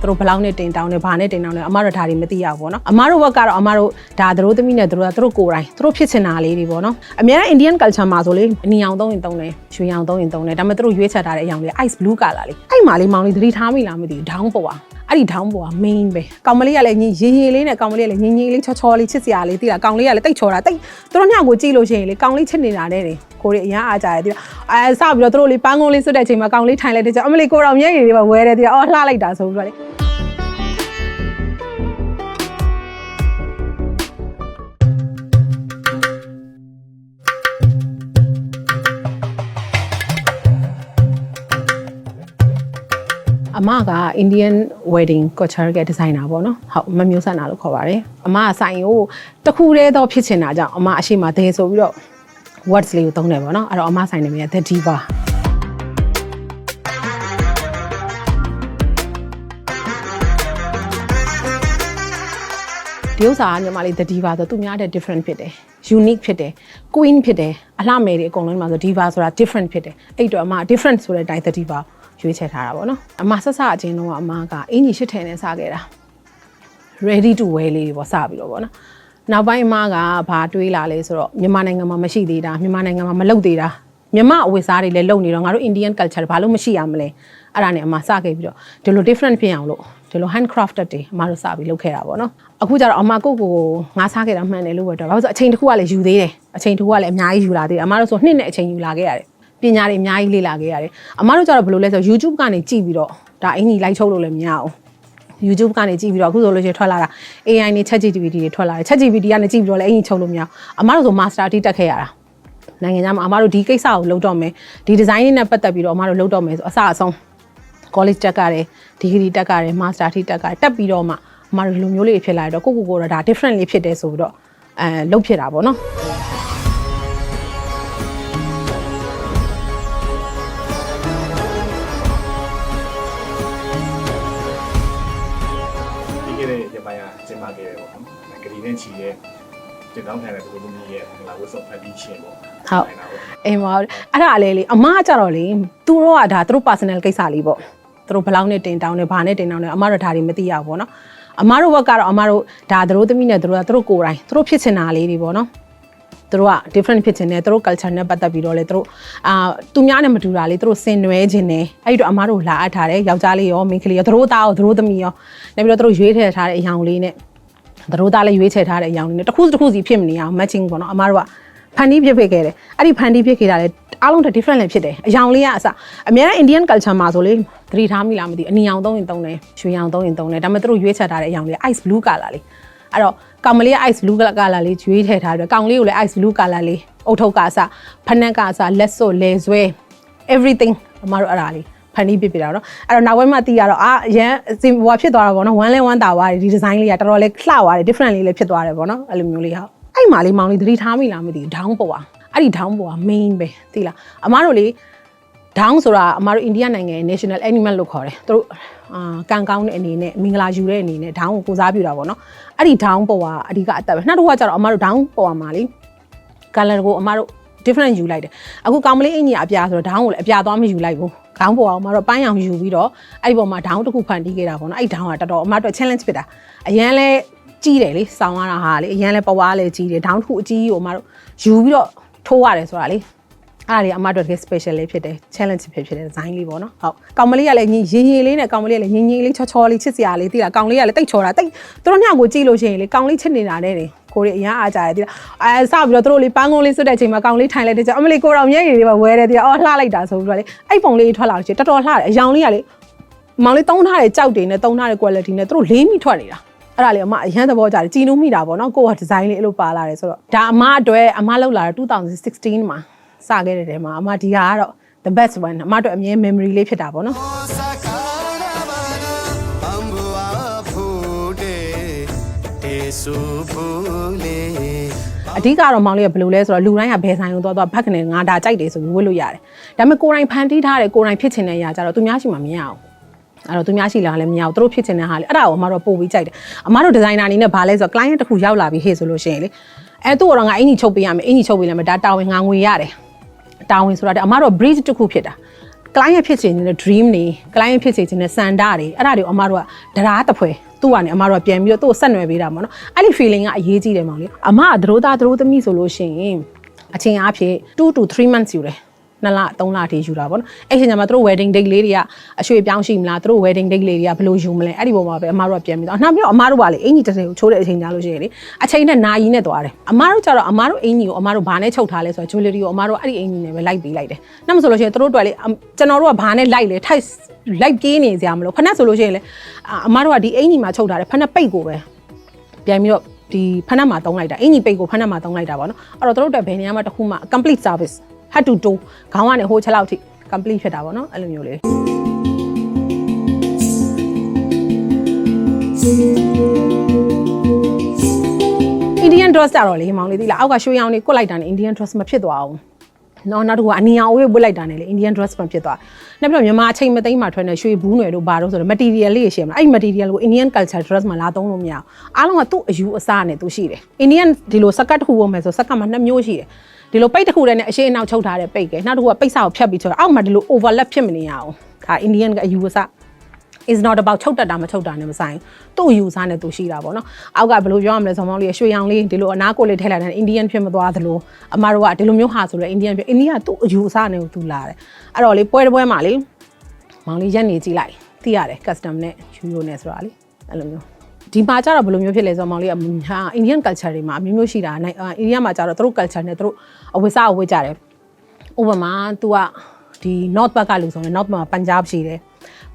သူတို့ဘယ်လောက်နဲ့တင်တောင်းလဲဘာနဲ့တင်တောင်းလဲအမတို့ဒါတွေမသိရဘူးပေါ့နော်အမတို့ဘက်ကတော့အမတို့ဒါသူတို့သမီးနဲ့သူတို့ကသူတို့ကိုယ်တိုင်သူတို့ဖြစ်ချင်တာလေးတွေပေါ့နော်အများနဲ့ Indian culture မှာဆိုလေအနီအောင်သုံးရင်သုံးတယ်ရွှေအောင်သုံးရင်သုံးတယ်ဒါပေမဲ့သူတို့ရွေးချယ်ထားတဲ့အရောင်လေး ice blue color လေးအဲ့မှာလေးမောင်လေးသတိထားမိလားမသိဘူး down ပေါ်ပါ အဲ့ဒီ down ပေါ်က main ပဲကောင်မလေးကလည်းညီရင်ရင်လေးနဲ့ကောင်မလေးကလည်းငင်းငင်းလေးချောချောလေးချစ်စရာလေးသိလားကောင်လေးကလည်းတိတ်ချောတာတိတ်သူတို့ညကိုကြည့်လို့ရှိရင်လေကောင်လေးချစ်နေတာနဲ့နေကိုရီအရင်အားကြရတယ်သိလားအဲစပြီးတော့သူတို့လေးပန်းကုန်းလေးစွတ်တဲ့အချိန်မှာကောင်လေးထိုင်လိုက်တဲ့ချိန်အမလေးကိုတော်မျက်ရည်လေးပဲဝဲတယ်သိလားအော်လှလိုက်တာဆိုပြီးတော့လေ အမက Indian wedding culture က designer ပေါ့နော်ဟုတ်မမျိုးဆန္ဒလို့ခေါ်ပါတယ်အမကဆိုင်ကိုတစ်ခုတည်းတော့ဖြစ်ချင်တာကြောင့်အမအရှိမဒဲဆိုပြီးတော့ words လေးကိုသုံးတယ်ပေါ့နော်အဲ့တော့အမဆိုင်နေမြဲ the diva ဒီဥစ္စာကညီမလေး the diva ဆိုသူများတဲ့ different ဖြစ်တယ် unique ဖြစ်တယ် queen ဖြစ်တယ်အလှမယ်တွေအကုန်လုံးမှာဆို diva ဆိုတာ different ဖြစ်တယ်အဲ့တော့အမ different ဆိုတဲ့အတိုင်း the diva ရွေးချယ်ထားတာပေါ့နော်အမဆက်စအချင်းတော့အမကအင်ကြီးရှစ်ထည်နဲ့စခဲ့တာ ready to wear လေးတွေပေါ့စပြီးတော့ပေါ့နော်နောက်ပိုင်းအမကဘာတွေးလာလဲဆိုတော့မြန်မာနိုင်ငံမှာမရှိသေးတာမြန်မာနိုင်ငံမှာမလုပ်သေးတာမြန်မာအဝတ်စားတွေလည်းလုပ်နေတော့ငါတို့ Indian culture ဘာလို့မရှိရမလဲအဲ့ဒါနဲ့အမစခဲ့ပြီးတော့ဒီလို different ဖြစ်အောင်လို့ဒီလို handcrafted တွေအမတို့စပြီးလုပ်ခဲ့တာပေါ့နော်အခုကျတော့အမကိုကိုကိုငါစားခဲ့တာမှန်တယ်လို့ပဲတော့ဘာလို့ဆိုအချိန်တစ်ခုကလည်းယူသေးတယ်အချိန်တစ်ခုကလည်းအများကြီးယူလာသေးတယ်အမတို့ဆိုနှစ်နဲ့အချိန်ယူလာခဲ့ရတယ် ပညာတွေအများကြီးလေ့လာခဲ့ရတယ်အမတို့ကျတော့ဘယ်လိုလဲဆိုတော့ YouTube ကနေကြည့်ပြီးတော့ဒါအင်ကြီးလိုက်ချုပ်လို့လည်းမရအောင် YouTube ကနေကြည့်ပြီးတော့အခုဆိုလို့ရှိရင်ထွက်လာတာ AI နဲ့ ChatGPT တွေထွက်လာတယ် ChatGPT ကနေကြည့်ပြီးတော့လည်းအင်ကြီးချုပ်လို့မရအောင်အမတို့ဆို Master အထိတက်ခဲ့ရတာနိုင်ငံခြားမှာအမတို့ဒီကိစ္စကိုလုပ်တော့မယ်ဒီ design လေးနဲ့ပတ်သက်ပြီးတော့အမတို့လုပ်တော့မယ်ဆိုအစအဆုံး college တက်ကြတယ် degree တက်ကြတယ် master ထိတက်ကြတယ်တက်ပြီးတော့မှအမတို့ဒီလိုမျိုးလေးဖြစ်လာတော့ကိုကိုကိုတော့ဒါ different လေးဖြစ်တယ်ဆိုပြီးတော့အဲလုပ်ဖြစ်တာပေါ့နော် နဲ့ချီရဲ့တင်တောင်းခံတဲ့ဒီလိုမျိုးရဲ့ဟလာဝတ်စုံဖတ်ပြီးချင်းပေါ့။ဟုတ်နိုင်တာပေါ့အိမ်မှာအဲ့ဒါလေလေအမကကြတော့လေသူတို့ကဒါသူတို့ personal ကိစ္စလေးပေါ့သူတို့ဘယ်လောက်နဲ့တင်တောင်းလဲဘာနဲ့တင်တောင်းလဲအမတို့ဒါတွေမသိရဘူးပေါ့နော်အမတို့ဘက်ကတော့အမတို့ဒါသူတို့သမီးနဲ့သူတို့ကသူတို့ကိုယ်တိုင်သူတို့ဖြစ်ချင်တာလေးတွေပေါ့နော်သူတို့က different ဖြစ်ချင်တယ်သူတို့ culture နဲ့ပတ်သက်ပြီးတော့လေသူတို့အာသူများနဲ့မတူတာလေသူတို့ဆင်နွှဲခြင်းတယ်အဲ့ဒီတော့အမတို့လာအပ်ထားတယ်ယောက်ျားလေးရောမိန်းကလေးရောသူတို့သားရောသူတို့သမီးရောနေပြီးတော့သူတို့ရွေးထည့်ထားတဲ့အယောင်လေးနဲ့ သတို့သားလည်းရွေးချယ်ထားတဲ့အကြောင်းလေးနဲ့တစ်ခုတစ်ခုစီဖြစ်မနေအောင် matching ပေါ့နော်အမားတို့ကဖန်တီးဖြစ်ဖြစ်ခဲ့တယ်အဲ့ဒီဖန်တီးဖြစ်ခဲ့တာလည်းအားလုံးတစ် different လည်းဖြစ်တယ်အယောင်လေးကအစအများနဲ့ Indian culture မှာဆိုလေသတိထားမိလားမသိဘူးအနီအောင်သုံးရင်သုံးတယ်ရွှေအောင်သုံးရင်သုံးတယ်ဒါပေမဲ့သူတို့ရွေးချယ်ထားတဲ့အယောင်လေး ice blue color လေးအဲ့တော့ကောင်မလေးက ice blue color လေးရွေးထည့်ထားတယ်ကောင်လေးကိုလည်း ice blue color လေးအုတ်ထုပ်ကအစဖနက်ကအစလက်စွပ်လေဆွဲ everything အမားတို့အဲ့ဒါလေး ဖန်တီးပြပြတာเนาะအဲ့တော့နောက်ပိုင်းမှသိရတော့အာအရန်စင်ဟိုဖြစ်သွားတာပေါ့နော်ဝမ်းလဲဝမ်းတာသွားတယ်ဒီဒီဇိုင်းလေးကတော်တော်လေးလှသွားတယ် different လေးလည်းဖြစ်သွားတယ်ပေါ့နော်အဲ့လိုမျိုးလေးဟုတ်အဲ့မှာလေးမောင်လေးသတိထားမိလားမသိဘူး down ပေါ်ပါအဲ့ဒီ down ပေါ်က main ပဲသိလားအမားတို့လေ down ဆိုတာအမားတို့အိန္ဒိယနိုင်ငံရဲ့ national animal လို့ခေါ်တယ်သူတို့အာကံကောင်းတဲ့အနေနဲ့မင်္ဂလာယူတဲ့အနေနဲ့ down ကိုကိုစားပြုတာပေါ့နော်အဲ့ဒီ down ပေါ်ကအဓိကအသက်ပဲနောက်တစ်ခါကျတော့အမားတို့ down ပေါ်မှာလေ color ကိုအမားတို့ different ယူလိုက်တယ်အခုကောင်မလေးအင်ကြီးအပြာဆိုတော့ down ကိုလည်းအပြာသွားမယူလိုက်ဘူး ခေါင်းပေါ်အောင်အမားတို့ပိုင်းအောင်ယူပြီးတော့အဲ့ဒီပေါ်မှာ down တစ်ခုဖန်တီးခဲ့တာပေါ့နော်အဲ့ down ကတော်တော်အမားတို့ challenge ဖြစ်တာအရန်လဲကြီးတယ်လေစောင်းရတာဟာလေအရန်လဲပဝါလဲကြီးတယ် down တစ်ခုအကြီးကိုအမားတို့ယူပြီးတော့ထိုးရတယ်ဆိုတာလေအဲ့ဒါလေးအမတို့တကယ် special လေးဖြစ်တယ် challenge ဖြစ်ဖြစ်တဲ့ design လေးပေါ့နော်ဟုတ်ကောင်မလေးကလည်းညီရင်ရင်လေးနဲ့ကောင်မလေးကလည်းငင်းငင်းလေးချောချောလေးချစ်စရာလေးသိလားကောင်လေးကလည်းတိတ်ချောတာတိတ်သူတို့ညကိုကြည့်လို့ရှိရင်လေကောင်လေးချစ်နေတာနဲ့နေ ကိုရီအရင်အားကြရတယ်သိလားအဲစပြီးတော့သူတို့လေးပန်းကုန်းလေးစွတ်တဲ့အချိန်မှာကောင်လေးထိုင်လိုက်တဲ့ချိန်အမလေးကိုတော်မျက်ရည်လေးပဲဝဲတယ်သိလားအော်လှလိုက်တာဆိုပြီးတော့လေအဲ့ပုံလေးထွက်လာလို့ရှိရင်တော်တော်လှတယ်အယောင်လေးကလေမောင်လေးတုံးထားတဲ့ကြောက်တွေနဲ့တုံးထားတဲ့ quality နဲ့သူတို့လေးမိထွက်နေတာအဲ့ဒါလေအမအရန်သဘောကျတယ်ကြည်နူးမိတာပေါ့နော်ကိုကဒီဇိုင်းလေးအဲ့လိုပါလာတယ်ဆိုတော့ဒါအမအတွက်အမလောက်လာတာ2016မှာစခဲ့တဲ့တဲမှာအမဒီဟာကတော့ the best one အမအတွက်အမြဲ memory လေးဖြစ်တာပေါ့နော် အဓိကတော့မောင်လေးကဘယ်လိုလဲဆိုတော့လူတိုင်းကဘယ်ဆိုင်ကိုသွားသွားဘက်ကနေငါဒါကြိုက်တယ်ဆိုပြီးဝတ်လို့ရတယ်ဒါပေမဲ့ကိုယ်တိုင်ဖန်တီးထားတယ်ကိုယ်တိုင်ဖြစ်ချင်တဲ့အရာကြတော့သူများရှိမှမရအောင်အဲ့တော့သူများရှိလာလည်းမရအောင်သူတို့ဖြစ်ချင်တဲ့ဟာလေအဲ့ဒါကိုအမတို့ပို့ပြီးကြိုက်တယ်အမတို့ဒီဇိုင်နာအနေနဲ့ဗာလဲဆိုတော့ client တစ်ခုရောက်လာပြီဟေ့ဆိုလို့ရှိရင်လေအဲသူ့တော့ငါအင်ကြီးချုပ်ပေးရမယ်အင်ကြီးချုပ်ပေးလည်းမဒါတာဝန်ငါငွေရတယ်တာဝန်ဆိုတာတဲ့အမတို့ bridge တစ်ခုဖြစ်တာ client ဖြစ်ချင်တဲ့ dream တွေ client ဖြစ်ချင်တဲ့စန္ဒတွေအဲ့ဒါတွေကိုအမတို့ကတရားတစ်ဖွဲ သူ့ကနေအမတို့ကပြန်ပြီးတော့သူ့ကိုဆက်နွယ်ပေးတာပေါ့နော်အဲ့ဒီ feeling ကအရေးကြီးတယ်မောင်လေးအမကသတို့သားသတို့သမီးဆိုလို့ရှိရင်အချိန်အားဖြင့်2 to 3 months ယူတယ် နှစ်လ3လအထိယူတာပေါ့နော်အဲ့ဒီညမှာသူတို့ wedding date လေးတွေကအရွှေပြောင်းရှိမလားသူတို့ wedding date လေးတွေကဘယ်လိုယူမလဲအဲ့ဒီပုံမှာပဲအမတို့ကပြန်ပြီးတော့နောက်ပြီးတော့အမတို့ကလေအင်ကြီးတစ်ထည်ကိုချိုးတဲ့အချိန်ကြာလို့ရှိရင်လေအချိန်နဲ့နာရီနဲ့သွားတယ်အမတို့ကျတော့အမတို့အင်ကြီးကိုအမတို့ဘာနဲ့ချုပ်ထားလဲဆိုတော့ jewelry ကိုအမတို့အဲ့ဒီအင်ကြီးနဲ့ပဲလိုက်ပေးလိုက်တယ်နောက်မဆိုလို့ရှိရင်သူတို့တွေ့လေကျွန်တော်တို့ကဘာနဲ့လိုက်လဲထိုက်လိုက်ပြေးနေကြမလို့ဖက်ဆိုလို့ရှိရင်လေအမတို့ကဒီအင်ကြီးမှာချုပ်ထားတယ်ဖက်ပိတ်ကိုပဲပြန်ပြီးတော့ဒီဖက်နက်မှာတုံးလိုက်တာအင်ကြီးပိတ်ကိုဖက်နက်မှာတုံးလိုက်တာပေါ့နော်အဲ့တော့တို့တက်ဘယ်နေရာမှာတစ်ခုမှ complete service had to do ခေါင်းကနေဟိုချက်လောက်ထိ complete ဖြစ်တာပေါ့နော်အဲ့လိုမျိုးလေး Indian dress ကြတော့လေမောင်လေးသိလားအောက်ကရွှေရောင်လေးကွတ်လိုက်တာနဲ့ Indian dress မဖြစ်သွားဘူးနော်နောက်တစ်ခုကအနီရောင်ဝေးဝတ်လိုက်တာနဲ့လေ Indian dress မဖြစ်သွားနောက်ပြီးတော့မြန်မာအချိန်မသိမ်းမှထွက်နေရွှေဘူးနွယ်တို့ဘာလို့ဆိုတော့ material လေးရှိရမလားအဲ့ဒီ material ကို Indian culture dress မှာလာသုံးလို့မရအောင်အားလုံးကသူ့အယူအဆနဲ့သူရှိတယ် Indian ဒီလိုစကတ်တစ်ခုဝတ်မယ်ဆိုစကတ်မှာနှစ်မျိုးရှိတယ် ဒီလိုပိတ်တစ်ခုတည်းနဲ့အရှိအနောက်ချုပ်ထားတဲ့ပိတ်ကဲနောက်တစ်ခုကပိတ်စာကိုဖြတ်ပြီးချောအောက်မှာဒီလို overlap ဖြစ်မနေရအောင်ဒါ Indian ကအယူအဆ is not about ချုပ်တက်တာမချုပ်တာနဲ့မဆိုင်သူ့ယူစားနဲ့သူရှိတာပေါ့နော်အောက်ကဘယ်လိုပြောရမလဲဆိုမောင်လေးရွှေရောင်လေးဒီလိုအနားကိုလေးထည့်လိုက်တဲ့ Indian ဖြစ်မသွားသလိုအမတို့ကဒီလိုမျိုးဟာဆိုလဲ Indian ဖြစ်အိန္ဒိယသူ့အယူအဆနဲ့သူလာတယ်အဲ့တော့လေပွဲတစ်ပွဲမှာလေမောင်လေးရက်နေကြည့်လိုက်သိရတယ် custom နဲ့ယူရိုနဲ့ဆိုတာလေအဲ့လိုမျိုး ဒီမှာကျတော့ဘယ်လိုမျိုးဖြစ်လဲဆိုတော့မောင်လေးကဟာ Indian culture တွေမှာအမျိုးမျိုးရှိတာနိုင်အိန္ဒိယမှာကျတော့သူတို့ culture နဲ့သူတို့အဝိစားအဝိကြတယ်ဥပမာ तू ကဒီ north ဘက်ကလူဆိုရင် north မှာ punjab ရှိတယ်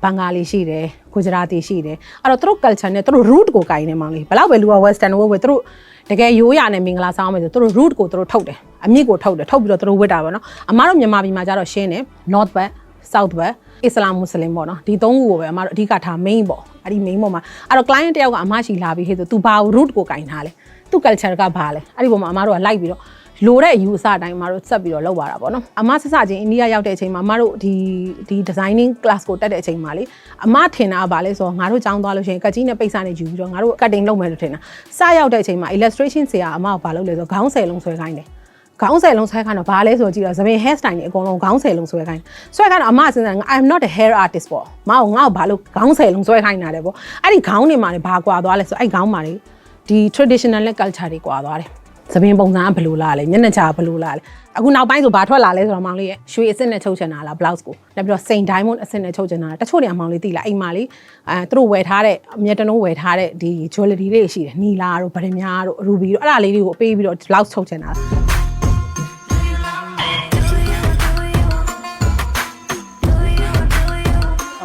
ဘင်္ဂါလီရှိတယ်ဂူဂျရာတီရှိတယ်အဲ့တော့သူတို့ culture နဲ့သူတို့ root ကိုကိုင်နေမှလေဘယ်လောက်ပဲလူက western ဝဲဝဲသူတို့တကယ်ရိုးရာနဲ့မင်္ဂလာဆောင်မယ်ဆိုသူတို့ root ကိုသူတို့ထုတ်တယ်အမြင့်ကိုထုတ်တယ်ထုတ်ပြီးတော့သူတို့ဝတ်တာပေါ့နော်အမားတို့မြန်မာပြည်မှာကျတော့ရှင်းတယ် north ဘက် south ဘက် အစ္စလာမ်မွတ်စလင်ပေါ့နော်ဒီသုံးခုကိုပဲအမားတို့အဓိကထား main ပေါ့အဲ့ဒီ main ပေါ့မှာအဲ့တော့ client တယောက်ကအမရှိလာပြီးဟဲ့ဆိုသူဘာ root ကိုကင်ထားလဲသူ culture ကဘာလဲအဲ့ဒီပုံမှာအမားတို့ကလိုက်ပြီးတော့လိုတဲ့အယူအဆအတိုင်းအမတို့ဆက်ပြီးတော့လုပ်ပါတာပေါ့နော်အမဆက်စချင်းအိန္ဒိယရောက်တဲ့အချိန်မှာအမတို့ဒီဒီ designing class ကိုတက်တဲ့အချိန်မှာလေအမထင်တာကဘာလဲဆိုတော့ငါတို့ကျောင်းသွားလို့ရှိရင်ကတ်ကြီးနဲ့ပိတ်စနဲ့ယူပြီးတော့ငါတို့ cutting လုပ်မယ်လို့ထင်တာစရောက်တဲ့အချိန်မှာ illustration ဆရာအမကဘာလုပ်လဲဆိုတော့ခေါင်းဆယ်လုံးဆွဲခိုင်းတယ် ခေါင်းဆယ်လုံးဆွဲခိုင်းတော့ဘာလဲဆိုတော့ကြည့်တော့သပင် hair style တွေအကုန်လုံးခေါင်းဆယ်လုံးဆွဲခိုင်းဆွဲခိုင်းတော့အမစဉ်းစား I'm not a hair artist ပေါ့မအောင်ငါ့ကိုဘာလို့ခေါင်းဆယ်လုံးဆွဲခိုင်းတာလဲပေါ့အဲ့ဒီခေါင်းတွေမှာလည်းဘာကွာသွားလဲဆိုအဲ့ခေါင်းမှာလေဒီ traditional နဲ့ culture တွေကွာသွားတယ်သပင်ပုံစံကဘယ်လိုလာလဲမျက်နှာချာဘယ်လိုလာလဲအခုနောက်ပိုင်းဆိုဘာထွက်လာလဲဆိုတော့မောင်လေးရဲ့ရွှေအစ်စ်နဲ့ချုပ်ချင်တာလား blouse ကိုနောက်ပြီးတော့ Saint Diamond အစ်စ်နဲ့ချုပ်ချင်တာလားတချို့တွေကမောင်လေးသိလားအိမ်မှာလေးအဲသူတို့ဝယ်ထားတဲ့အမြတ်တလုံးဝယ်ထားတဲ့ဒီ jewelry တွေရှိတယ်နီလာတို့ဗရမ ्या တို့ ruby တို့အဲ့ဒါလေးတွေကိုပေးပြီးတော့ blouse ချုပ်ချင်တာလား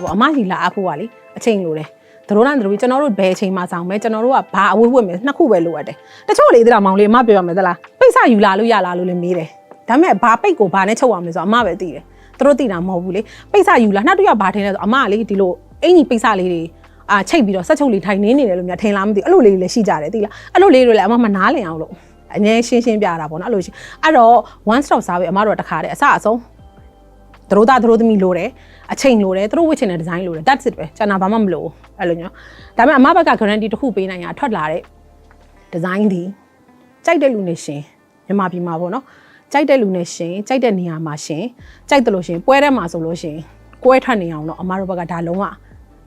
ပေါ်အမကြီးလာအဖို့ကလေအချိန်လိုတယ်တို့တော့တို့ကျွန်တော်တို့ဘယ်အချိန်မှဆောင်မဲကျွန်တော်တို့ကဘာအဝတ်ဝတ်မယ်နှစ်ခုပဲလိုအပ်တယ်တချို့လေသလားမောင်လေးအမပြောရမယ်သလားပိတ်စယူလာလို့ရလားလို့လည်းမေးတယ်ဒါပေမဲ့ဘာပိတ်ကိုဘာနဲ့ချုပ်အောင်လဲဆိုတော့အမပဲသိတယ်တို့သိတာမဟုတ်ဘူးလေပိတ်စယူလာနောက်တစ်ယောက်ဘာထင်လဲဆိုအမကလေဒီလိုအင်ကြီးပိတ်စလေးတွေအာချိတ်ပြီးတော့ဆက်ချုပ်လေးထိုင်နေနေတယ်လို့များထင်လားမသိဘူးအဲ့လိုလေးတွေလည်းရှိကြတယ်သိလားအဲ့လိုလေးတွေလည်းအမမနားလည်အောင်လို့အငြင်းရှင်းရှင်းပြတာပေါ့နော်အဲ့လိုရှိအဲ့တော့ one stop service အမတို့ကတခါတည်းအစအဆုံး သူတို့သားသူတို့သမီးလိုတယ်အချိန်လိုတယ်သူတို့ဝစ်ချင်တဲ့ဒီဇိုင်းလိုတယ် that's it ပဲကျန်တာဘာမှမလိုဘူးအဲ့လိုမျိုးဒါပေမဲ့အမဘက်က guarantee တစ်ခုပေးနိုင်ရထွက်လာတဲ့ဒီဇိုင်းဒီကြိုက်တဲ့လူနဲ့ရှင်မြန်မာပြည်မှာပေါ့နော်ကြိုက်တဲ့လူနဲ့ရှင်ကြိုက်တဲ့နေရာမှာရှင်ကြိုက်တယ်လို့ရှင်ပွဲထဲမှာဆိုလို့ရှင်ကွဲထွက်နေအောင်တော့အမတို့ဘက်ကဒါလုံးဝ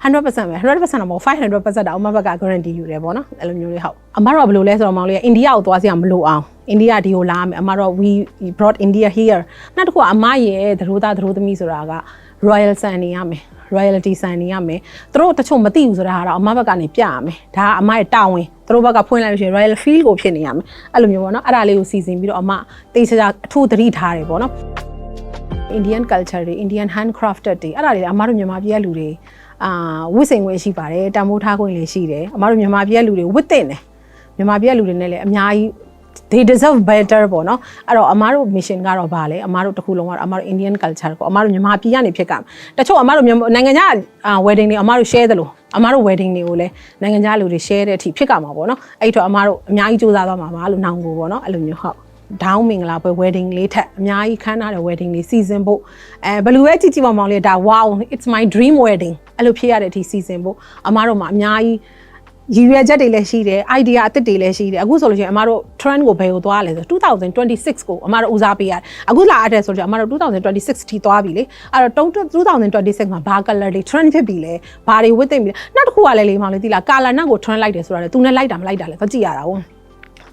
100%ပဲ100%တော့မဟုတ်500%တော့အမဘက်က guarantee ယူတယ်ပေါ့နော်အဲ့လိုမျိုးလေးဟုတ်အမတို့ကဘယ်လိုလဲဆိုတော့မောင်လေးကအိန္ဒိယကိုသွားစီအောင်မလိုအောင်အိန္ဒိယဒီကိုလာမယ်အမတို့ we brought India here နောက်တစ်ခုကအမရဲ့သရိုးသားသရိုးသမီးဆိုတာက royal son နေရမယ် royalty ဆန်နေရမယ်သူတို့တချို့မသိဘူးဆိုတာကတော့အမဘက်ကနေပြရမယ်ဒါကအမရဲ့တာဝန်သူတို့ဘက်ကဖွင့်လိုက်လို့ရှိရင် royal feel ကိုဖြစ်နေရမယ်အဲ့လိုမျိုးပေါ့နော်အဲ့ဒါလေးကိုစီစဉ်ပြီးတော့အမတေးချာချာအထူးသတိထားတယ်ပေါ့နော် Indian culture တွေ Indian handcrafted တွေအဲ့ဒါတွေအမတို့မြန်မာပြည်ကလူတွေ အာဝစ်စိန်ဝဲရှိပါတယ်တံမိုးထားခွင့်လည်းရှိတယ်အမတို့မြန်မာပြည်ကလူတွေဝစ်တင်တယ်မြန်မာပြည်ကလူတွေနဲ့လည်းအများကြီး they deserve better ပေါ့နော်အဲ့တော့အမားတို့ mission ကတော့ဗာလဲအမားတို့တစ်ခုလုံးကတော့အမားတို့ Indian culture ကိုအမားတို့မြန်မာပြည်ကနေဖြစ်ကမယ်တချို့အမားတို့မြန်မာနိုင်ငံခြားအာ wedding တွေအမားတို့ share သလိုအမားတို့ wedding တွေကိုလည်းနိုင်ငံခြားလူတွေ share တဲ့အထိဖြစ်ကမှာပေါ့နော်အဲ့တော့အမားတို့အများကြီးစူးစမ်းသွားမှာပါလို့နောင်ကိုပေါ့နော်အဲ့လိုမျိုးဟုတ်ဒေါင်းမင်္ဂလာပွဲ wedding လေးထက်အများကြီးခမ်းနားတဲ့ wedding လေးစီစဉ်ဖို့အဲဘယ်လိုပဲကြည့်ကြည့်ပါမောင်လေးဒါ wow it's my dream wedding အဲ့လိုဖြစ်ရတဲ့အထိစီစဉ်ဖို့အမားတို့မှာအများကြီးရည်ရွယ်ချက်တွေလည်းရှိတယ် idea အသစ်တွေလည်းရှိတယ်အခုဆိုလို့ရှိရင်အမတို့ trend ကိုဘယ်ကိုသွားလဲဆို2026ကိုအမတို့ဦးစားပေးရတယ်အခုလာအပ်တယ်ဆိုတော့အမတို့2026ထိသွားပြီလေအဲ့တော့2026မှာဘာ color တွေ trend ဖြစ်ပြီလဲဘာတွေဝတ်သိမ့်ပြီလဲနောက်တစ်ခုကလည်းလေမောင်လေးသိလား color နောက်ကို trend လိုက်တယ်ဆိုတာလေသူနဲ့လိုက်တာမလိုက်တာလဲသွားကြည့်ရတာဟုတ်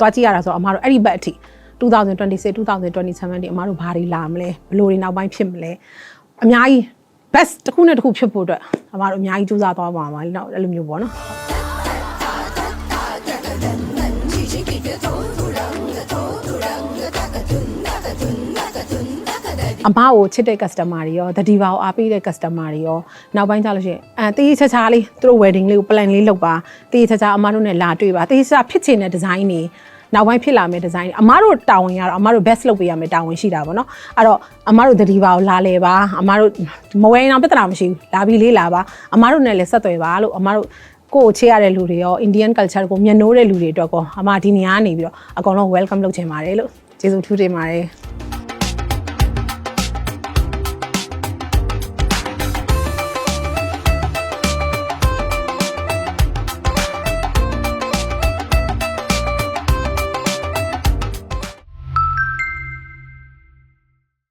သွားကြည့်ရတာဆိုတော့အမတို့အဲ့ဒီဘက်အထိ2026 2027ဒီအမတို့ဘာတွေလာမလဲဘယ်လိုတွေနောက်ပိုင်းဖြစ်မလဲအများကြီး best တစ်ခုနဲ့တစ်ခုဖြစ်ဖို့အတွက်အမတို့အများကြီးကြိုးစားသွားပါမှာလေနော်အဲ့လိုမျိုးပေါ့နော်အမကိုချစ်တဲ့ customer တွေရောတတိပါကိုအားပေးတဲ့ customer တွေရောနောက်ပိုင်းကျလို့ရှိရင်အဲတေးချာချာလေးသူတို့ wedding လေးကို plan လေးလုပ်ပါတေးချာချာအမတို့နဲ့လာတွေ့ပါတေးချာဖြစ်ချင်တဲ့ design တွေ နောက်ပိုင်းဖြစ်လာမယ့် design တွေအမတို့တာဝန်ရတော့အမတို့ best လုပ်ပေးရမယ့်တာဝန်ရှိတာပေါ့နော်အဲ့တော့အမတို့တတိပါကိုလာလေပါအမတို့မဝယ်ရင်တော့ပြဿနာမရှိဘူးလာပြီးလေးလာပါအမတို့နဲ့လည်းဆက်သွယ်ပါလို့အမတို့ကိုယ်ကိုချေရတဲ့လူတွေရော Indian culture ကိုမျက်နှိုးတဲ့လူတွေအတွက်ကောအမဒီနေရာကနေပြီးတော့အကောင်လုံး welcome လုပ်ချင်ပါတယ်လို့ကျေးဇူးထူးတင်ပါတယ်